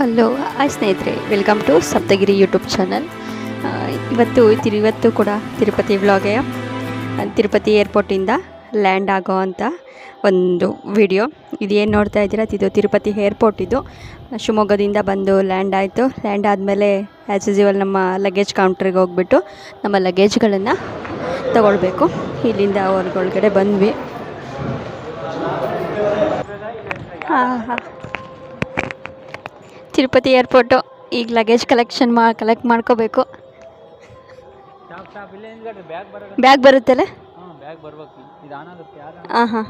Hello, hi ಸ್ನೇಹಿತರೆ welcome to Saptagiri YouTube channel ಇವತ್ತು ಇವತ್ತು ಕೂಡ ತಿರುಪತಿ ವ್ಲಾಗೆ ತಿರುಪತಿ ಏರ್ಪೋರ್ಟಿಂದ ಲ್ಯಾಂಡ್ ಆಗೋ ಅಂತ ಒಂದು ವಿಡಿಯೋ ಇದೇನು ನೋಡ್ತಾ ಇದ್ದೀರಾ? ಇದು ತಿರುಪತಿ ಏರ್ಪೋರ್ಟ್ ಇದು. ಶಿವಮೊಗ್ಗದಿಂದ ಬಂದು ಲ್ಯಾಂಡ್ ಆಯಿತು. ಲ್ಯಾಂಡ್ ಆದಮೇಲೆ ಆ್ಯಸ್ ಯೂಸ್ವಲ್ ನಮ್ಮ ಲಗೇಜ್ ಕೌಂಟ್ರಿಗೆ ಹೋಗ್ಬಿಟ್ಟು ನಮ್ಮ ಲಗೇಜ್ಗಳನ್ನು ತಗೊಳ್ಬೇಕು. ಇಲ್ಲಿಂದ ಹೊರಗೊಳಗಡೆ ಬಂದ್ವಿ. ಹಾಂ ಹಾಂ. ತಿರುಪತಿ ಏರ್ಪೋರ್ಟು ಈಗ ಲಗೇಜ್ ಕಲೆಕ್ಷನ್ ಮಾ ಕಲೆಕ್ಟ್ ಮಾಡ್ಕೋಬೇಕು. ಬ್ಯಾಗ್ ಬರುತ್ತಲ್ಲ? ಹಾಂ ಹಾಂ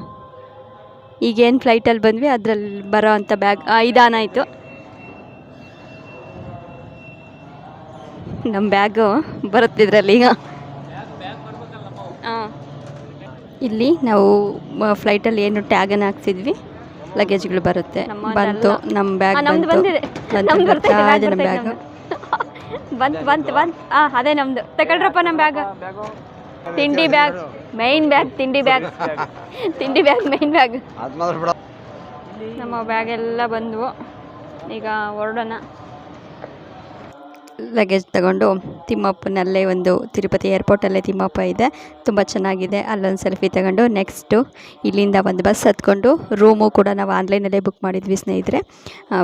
ಈಗೇನು ಫ್ಲೈಟಲ್ಲಿ ಬಂದ್ವಿ, ಅದರಲ್ಲಿ ಬರೋ ಅಂಥ ಬ್ಯಾಗ್ ಇದಾನ ಆಯಿತು. ನಮ್ಮ ಬ್ಯಾಗು ಬರುತ್ತಿದ್ರಲ್ಲಿ ಈಗ. ಹಾಂ ಇಲ್ಲಿ ನಾವು ಫ್ಲೈಟಲ್ಲಿ ಏನು ಟ್ಯಾಗನ್ನು ಹಾಕ್ಸಿದ್ವಿ. ಲಗೇಜ್ಗಳು ಬರುತ್ತೆ. ಬಂತು ನಮ್ಮ ಬ್ಯಾಗ್ ನಮ್ದು ಬಂತು. ಬಂದಿದೆ. ನಮ್ದು ಬರ್ತಾ ಬರ್ತೈತೆ, ಇದೆ ನಮ್ಮ ಬ್ಯಾಗ್ ಬಂತು ಬಂತು ಬಂತು. ಆ ಅದೇ ನಮ್ದು. ತಗೊಳ್ರಪ್ಪ ನಮ್ಮ ಬ್ಯಾಗ್ ತಿಂಡಿ ಬ್ಯಾಗ್ ಮೈನ್ ಬ್ಯಾಗ್ ತಿಂಡಿ ಬ್ಯಾಗ್ ತಿಂಡಿ ಬ್ಯಾಗ್ ಮೈನ್ ಬ್ಯಾಗ್ ನಮ್ಮ ಬ್ಯಾಗ್ ಎಲ್ಲ ಬಂದವು. ಈಗ ಹೊರಡೋಣ. ಲಗೇಜ್ ತಗೊಂಡು ತಿಮ್ಮಪ್ಪನಲ್ಲೇ ಒಂದು ತಿರುಪತಿ ಏರ್ಪೋರ್ಟಲ್ಲೇ ತಿಮ್ಮಪ್ಪ ಇದೆ. ತುಂಬ ಚೆನ್ನಾಗಿದೆ. ಅಲ್ಲೊಂದು ಸೆಲ್ಫಿ ತಗೊಂಡು ನೆಕ್ಸ್ಟು ಇಲ್ಲಿಂದ ಒಂದು ಬಸ್ ಹತ್ಕೊಂಡು ರೂಮು ಕೂಡ ನಾವು ಆನ್ಲೈನಲ್ಲೇ ಬುಕ್ ಮಾಡಿದ್ವಿ ಸ್ನೇಹಿತರೆ.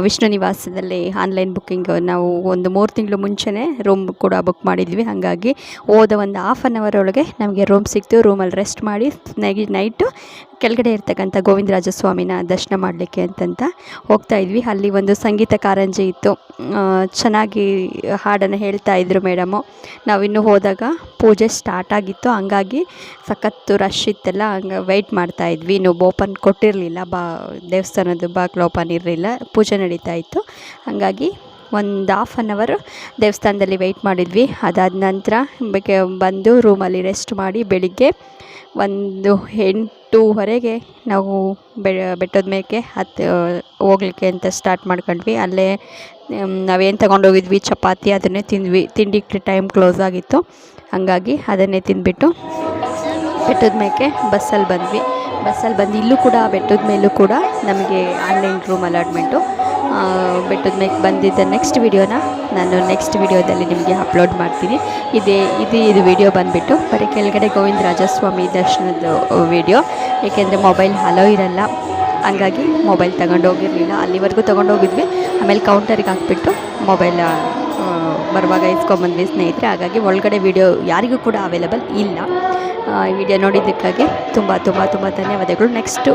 ವಿಷ್ಣು ನಿವಾಸದಲ್ಲಿ ಆನ್ಲೈನ್ ಬುಕ್ಕಿಂಗ್ ನಾವು ಒಂದು ಮೂರು ತಿಂಗಳು ಮುಂಚೆನೇ ರೂಮ್ ಕೂಡ ಬುಕ್ ಮಾಡಿದ್ವಿ. ಹಾಗಾಗಿ ಹೋದ ಒಂದು ಹಾಫ್ ಆನ್ ಅವರ್ ಒಳಗೆ ನಮಗೆ ರೂಮ್ ಸಿಕ್ತು. ರೂಮಲ್ಲಿ ರೆಸ್ಟ್ ಮಾಡಿ ನೈಟು ಕೆಳಗಡೆ ಇರ್ತಕ್ಕಂಥ ಗೋವಿಂದರಾಜ ಸ್ವಾಮಿನ ದರ್ಶನ ಮಾಡಲಿಕ್ಕೆ ಅಂತಂತ ಹೋಗ್ತಾ ಇದ್ವಿ. ಅಲ್ಲಿ ಒಂದು ಸಂಗೀತ ಕಾರಂಜಿ ಇತ್ತು. ಚೆನ್ನಾಗಿ ಹಾಡನ್ನು ಹೇಳ್ತಾ ಇದ್ರು ಮೇಡಮು ನಾವಿನ್ನೂ ಹೋದಾಗ ಪೂಜೆ ಸ್ಟಾರ್ಟ್ ಆಗಿತ್ತು. ಹಂಗಾಗಿ ಸಖತ್ತು ರಶ್ ಇತ್ತೆಲ್ಲ, ಹಂಗೆ ವೆಯ್ಟ್ ಮಾಡ್ತಾ ಇದ್ವಿ. ಇನ್ನೂ ಓಪನ್ ಕೊಟ್ಟಿರಲಿಲ್ಲ. ಬಾ ದೇವಸ್ಥಾನದ ಬಾಗಿಲು ಓಪನ್ ಇರಲಿಲ್ಲ. ಪೂಜೆ ನಡೀತಾ ಇತ್ತು. ಹಾಗಾಗಿ ಒಂದು ಹಾಫ್ ಆನ್ ಅವರ್ ದೇವಸ್ಥಾನದಲ್ಲಿ ವೆಯ್ಟ್ ಮಾಡಿದ್ವಿ. ಅದಾದ ನಂತರ ಬಂದು ರೂಮಲ್ಲಿ ರೆಸ್ಟ್ ಮಾಡಿ ಬೆಳಿಗ್ಗೆ ಒಂದು ಎಂಟೂವರೆಗೆ ನಾವು ಬೆ, ಬೆಟ್ಟದ ಮೇಲೆ ಹತ್ತು ಹೋಗ್ಲಿಕ್ಕೆ ಅಂತ ಸ್ಟಾರ್ಟ್ ಮಾಡ್ಕೊಂಡ್ವಿ. ಅಲ್ಲೇ ನಾವೇನು ತಗೊಂಡೋಗಿದ್ವಿ? ಚಪಾತಿ, ಅದನ್ನೇ ತಿಂದ್ವಿ. ತಿಂಡಿಗೆ ಟೈಮ್ ಕ್ಲೋಸ್ ಆಗಿತ್ತು. ಹಾಗಾಗಿ ಅದನ್ನೇ ತಿಂದ್ಬಿಟ್ಟು ಬೆಟ್ಟದ ಮೇಲೆ ಬಸ್ಸಲ್ಲಿ ಬಂದ್ವಿ. ಬಸ್ಸಲ್ಲಿ ಬಂದು ಇಲ್ಲೂ ಕೂಡ, ಬೆಟ್ಟದ ಮೇಲೂ ಕೂಡ ನಮಗೆ ಆನ್ಲೈನ್ ರೂಮ್ ಅಲಾಟ್ಮೆಂಟು ಬೆಟ್ಟದ ಮೇಲೆ ಬಂದಿದ್ದ ನೆಕ್ಸ್ಟ್ ವಿಡಿಯೋನ ನಾನು ನೆಕ್ಸ್ಟ್ ವಿಡಿಯೋದಲ್ಲಿ ನಿಮಗೆ ಅಪ್ಲೋಡ್ ಮಾಡ್ತೀನಿ. ಇದೇ, ಇದು ಇದು ವಿಡಿಯೋ ಬಂದುಬಿಟ್ಟು ಬರೀ ಕೆಳಗಡೆ ಗೋವಿಂದರಾಜಸ್ವಾಮಿ ದರ್ಶನದ ವಿಡಿಯೋ ಏಕೆಂದರೆ ಮೊಬೈಲ್ ಹಲೋ ಇರಲ್ಲ. ಹಂಗಾಗಿ ಮೊಬೈಲ್ ತಗೊಂಡೋಗಿರಲಿಲ್ಲ ಅಲ್ಲಿವರೆಗೂ ತೊಗೊಂಡೋಗಿದ್ವಿ ಆಮೇಲೆ ಕೌಂಟರಿಗೆ ಹಾಕ್ಬಿಟ್ಟು ಮೊಬೈಲ್ ಬರುವಾಗ ಇಸ್ಕೊಂಬಂದ್ವಿ ಸ್ನೇಹಿತರೆ. ಹಾಗಾಗಿ ಒಳಗಡೆ ವಿಡಿಯೋ ಯಾರಿಗೂ ಕೂಡ ಅವೈಲಬಲ್ ಇಲ್ಲ. ವಿಡಿಯೋ ನೋಡಿದ್ದಕ್ಕಾಗಿ ತುಂಬ ತುಂಬ ತುಂಬ ಧನ್ಯವಾದಗಳು. ನೆಕ್ಸ್ಟು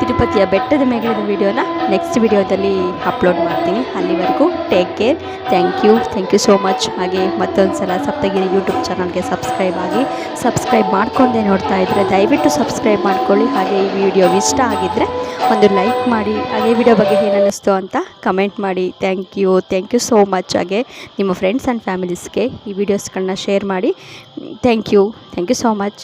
ತಿರುಪತಿಯ ಬೆಟ್ಟದ ಮೇಲಿನ ವಿಡಿಯೋನ ನೆಕ್ಸ್ಟ್ ವಿಡಿಯೋದಲ್ಲಿ ಅಪ್ಲೋಡ್ ಮಾಡ್ತೀನಿ. ಅಲ್ಲಿವರೆಗೂ take care thank you thank you so much ಹಾಗೆ ಮತ್ತೊಂದು ಸಲ ಸಪ್ತಗಿರಿ ಯೂಟ್ಯೂಬ್ ಚಾನಲ್ಗೆ ಸಬ್ಸ್ಕ್ರೈಬ್ ಆಗಿ ಸಬ್ಸ್ಕ್ರೈಬ್ ಮಾಡ್ಕೊಂಡೇ ನೋಡ್ತಾ ಇದ್ದರೆ ದಯವಿಟ್ಟು ಸಬ್ಸ್ಕ್ರೈಬ್ ಮಾಡ್ಕೊಳ್ಳಿ. ಹಾಗೆ ಈ ವಿಡಿಯೋ ಇಷ್ಟ ಆಗಿದ್ದರೆ ಒಂದು ಲೈಕ್ ಮಾಡಿ, ಹಾಗೆ ವಿಡಿಯೋ ಬಗ್ಗೆ ಏನು ಅನ್ನಿಸ್ತು ಅಂತ ಕಮೆಂಟ್ ಮಾಡಿ. Thank you thank you so much ಹಾಗೆ ನಿಮ್ಮ ಫ್ರೆಂಡ್ಸ್ ಆ್ಯಂಡ್ ಫ್ಯಾಮಿಲೀಸ್ಗೆ ಈ ವಿಡಿಯೋಸ್ಗಳನ್ನ ಶೇರ್ ಮಾಡಿ. Thank you thank you so much